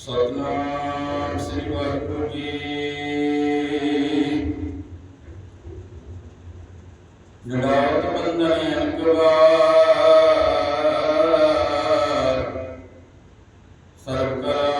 ਸਤਨਾਮ ਸ੍ਰੀ ਵਾਹਿਗੁਰੂ ਜੀ। ਗੜਾਤ ਬੰਦਨ ਅੰਕਵਾਰ ਸਰਕਾਰ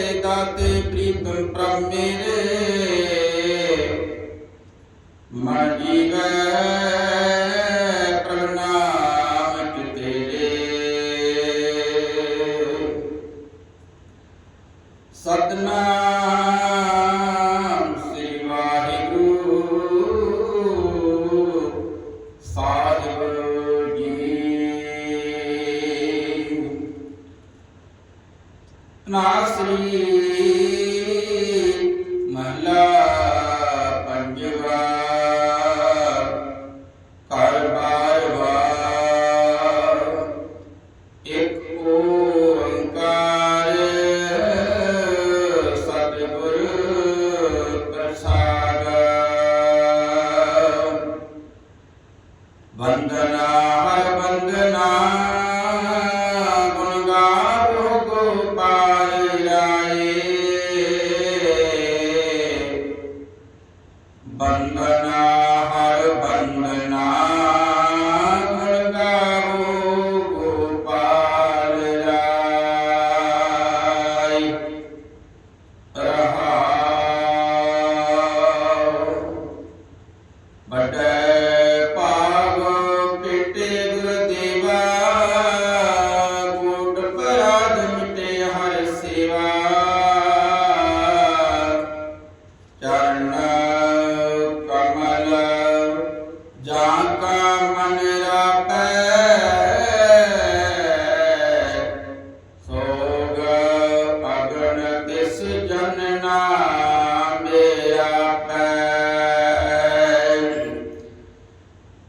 ਮੇਰੇ ਦਾਤੇ ਪ੍ਰੀਤਮ ਪ੍ਰਭ ਮੇਰੇ ਮਨ ਜੀਵੈ ਨਾਸਰੀ ਮਹਲਾ ਪੰਜਵਾ ਕਰ ਬਾਰਵਾ ਇੱਕ ਓੰਕਾਰ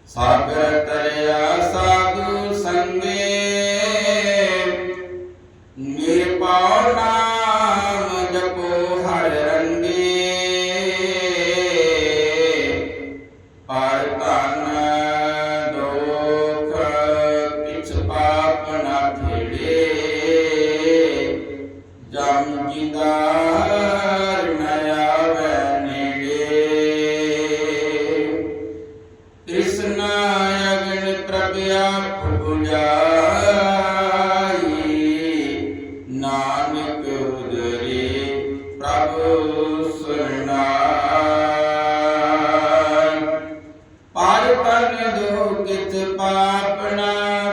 ਸਾਗਰ ਤਰਿਆ ਸਾਧੂ ਸੰਗੇ 부자이 나는 그들이 프라부스를 날 ਪਾਰ ਕਰਨ ਦੁਖ ਕਿਤ ਪਾਪਨਾ